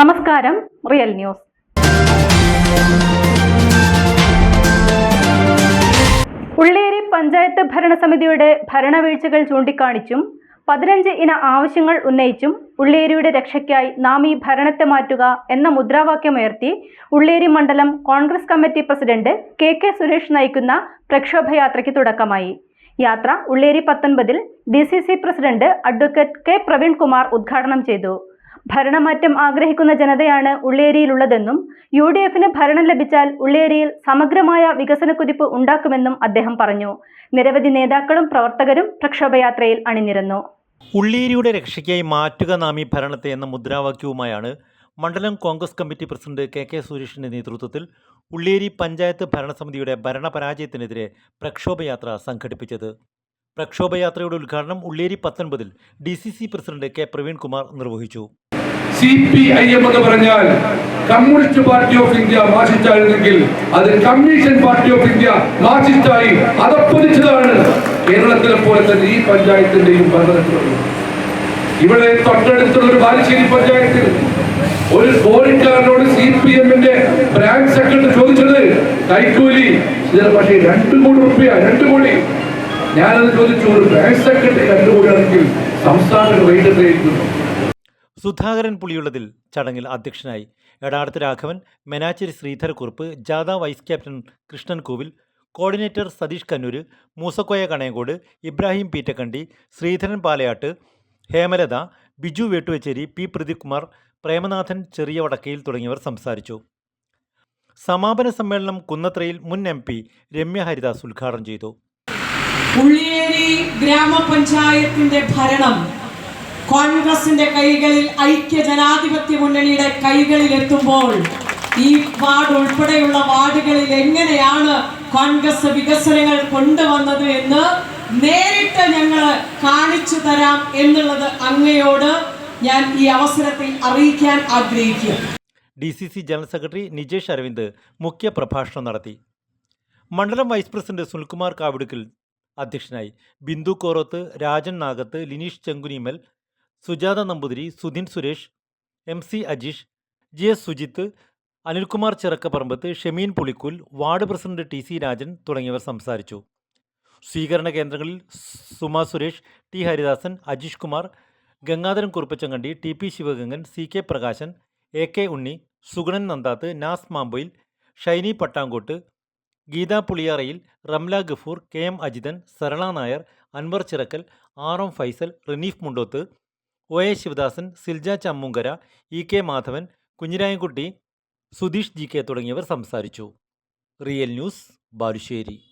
നമസ്കാരം real news. Ulliyeri panchayat ഭരണസമിതിയുടെ ഭരണവീഴ്ചകൾ ചൂണ്ടിക്കാണിച്ചും പതിനഞ്ച് ഇന ആവശ്യങ്ങൾ ഉന്നയിച്ചും ഉള്ളേരിയുടെ രക്ഷയ്ക്കായി നാം ഈ ഭരണത്തെ മാറ്റുക എന്ന മുദ്രാവാക്യമുയർത്തി ഉള്ളേരി മണ്ഡലം Congress committee president K K Suresh നയിക്കുന്ന പ്രക്ഷോഭയാത്രയ്ക്ക് തുടക്കമായി. യാത്ര ഉള്ളേരി പത്തൊൻപതിൽ D C C president advocate K Praveen Kumar ഉദ്ഘാടനം ചെയ്തു. ഭരണമാറ്റം ആഗ്രഹിക്കുന്ന ജനതയാണ് ഉള്ളേരിയിലുള്ളതെന്നും യു ഡി എഫിന് ഭരണം ലഭിച്ചാൽ ഉള്ളേരിയിൽ സമഗ്രമായ വികസന കുതിപ്പ് ഉണ്ടാക്കുമെന്നും അദ്ദേഹം പറഞ്ഞു. നിരവധി നേതാക്കളും പ്രവർത്തകരും പ്രക്ഷോഭയാത്രയിൽ അണിനിരന്നു. ഉള്ളേരിയുടെ രക്ഷയ്ക്കായി മാറ്റുക നാമി ഭരണത്തെ എന്ന മുദ്രാവാക്യവുമായാണ് മണ്ഡലം Congress committee president K K സുരേഷിന്റെ നേതൃത്വത്തിൽ ഉള്ളേരി പഞ്ചായത്ത് ഭരണസമിതിയുടെ ഭരണപരാജയത്തിനെതിരെ പ്രക്ഷോഭയാത്ര സംഘടിപ്പിച്ചത്. പ്രക്ഷോഭയാത്രയുടെ ഉദ്ഘാടനം ഉള്ളേരി പത്തൊൻപതിൽ D C C president K Praveenkumar നിർവഹിച്ചു. സി പി ഐ എം എന്ന് പറഞ്ഞാൽ കമ്മ്യൂണിസ്റ്റ് പാർട്ടി ഓഫ് ഇന്ത്യ മാർസിസ്റ്റായിരുന്നെങ്കിൽ അത് കമ്മീഷൻ പാർട്ടി ഓഫ് ഇന്ത്യ മാർസിസ്റ്റായി അതപ്പതിച്ചതാണ് കേരളത്തിലെ പോലെ തന്നെ ഈ പഞ്ചായത്തിന്റെയും ഭരണത്തിലുള്ളത് ഇവിടെ തൊട്ടടുത്തുള്ള ഒരു ബാലുശ്ശേരി പഞ്ചായത്തിൽ ഒരു ബോറിക്കാരനോട് സി പി എമ്മിന്റെ ബ്രാഞ്ച് സെക്രട്ടറി ചോദിച്ചത് കൈക്കൂലി പക്ഷേ രണ്ടു കോടി റുപ്യ രണ്ടു കോടി. ഞാനത് ചോദിച്ചു ഒരു ബ്രാഞ്ച് സെക്രട്ടറി രണ്ടു കോടിയാണെങ്കിൽ സംസ്ഥാന റേറ്റ് എത്രയായിരിക്കുന്നു സുധാകരൻ പുളിയുള്ളതിൽ ചടങ്ങിൽ അധ്യക്ഷനായി. എടാടത്ത് രാഘവൻ മെനാച്ചേരി ശ്രീധരക്കുറുപ്പ് ജാഥ vice captain Krishnan Kovil coordinator Satheesh Kannur Moosakoya Kanayankode Ibrahim Peettakkandi Sreedharan Palayat Hemalatha Biju Vettuvachery P Pradeep Kumar Premanathan ചെറിയ വടക്കയിൽ തുടങ്ങിയവർ സംസാരിച്ചു. സമാപന സമ്മേളനം കുന്നത്രയിൽ മുൻ എം പി രമ്യ ഹരിദാസ് ഉദ്ഘാടനം ചെയ്തു. ഗ്രാമപഞ്ചായത്തിന്റെ ഭരണം കോൺഗ്രസിന്റെ കൈകളിൽ ഐക്യ ജനാധിപത്യ മുന്നണിയുടെ കൈകളിൽ എത്തുമ്പോൾ ഈ വാർഡ് ഉൾപ്പെടെയുള്ള വാർഡുകളിൽ എങ്ങനെയാണ് കോൺഗ്രസ് വികസനങ്ങൾ കൊണ്ടുവന്നത് എന്ന് നേരിട്ട് ഞങ്ങൾ കാണിച്ചു തരാം എന്നുള്ളത് അങ്ങയോട് ഞാൻ ഈ അവസരത്തിൽ അറിയിക്കാൻ ആഗ്രഹിക്കും D C C general secretary Nijesh Aravind മുഖ്യ പ്രഭാഷണം നടത്തി. മണ്ഡലം വൈസ് പ്രസിഡന്റ് സുനിൽകുമാർ കാവിടുക്കൽ അധ്യക്ഷനായി Bindu Koroth Rajan Nagath Lineesh Chenkunimal Sujatha Namboothiri Sudhin Suresh M C Ajeesh G S Sujith Anilkumar Chirakkaparambath Shemeen Pulikkul ward president T C Rajan തുടങ്ങിയവർ സംസാരിച്ചു. സ്വീകരണ കേന്ദ്രങ്ങളിൽ Suma Suresh T Haridasan Ajeesh Kumar Gangadharan Kuruppachankandi T P Sivagangan C K Prakashan A K Unni Suganan Nandath Nas Mamboyil Shiny Pattankott Geetha Puliyarayil Ramla Gafoor K M Ajithan Sarala Nair Anwar Chirakkal R M Faisal Rineef Mundoth O A Sivadasan Silja Chammunkara E K Madhavan Kunhirayankutty Sudheesh G K തുടങ്ങിയവർ സംസാരിച്ചു. Real news Balussery.